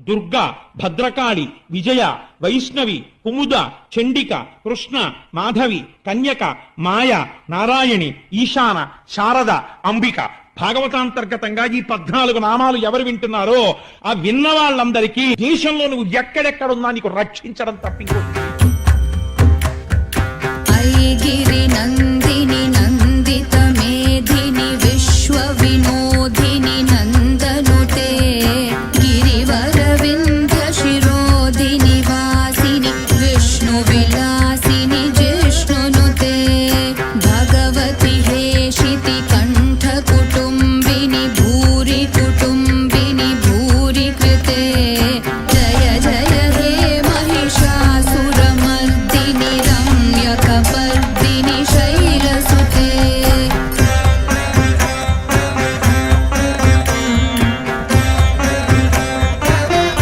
దుర్గ భద్రకాళి విజయ వైష్ణవి కుముద చండిక కృష్ణ మాధవి కన్యక మాయ నారాయణి ఈశాన శారద అంబిక. భాగవతాంతర్గతంగా ఈ పద్నాలుగు నామాలు ఎవరు వింటున్నారో ఆ విన్న వాళ్ళందరికీ దేశంలో నువ్వు ఎక్కడెక్కడున్నా నీకు రక్షించడం తప్పించు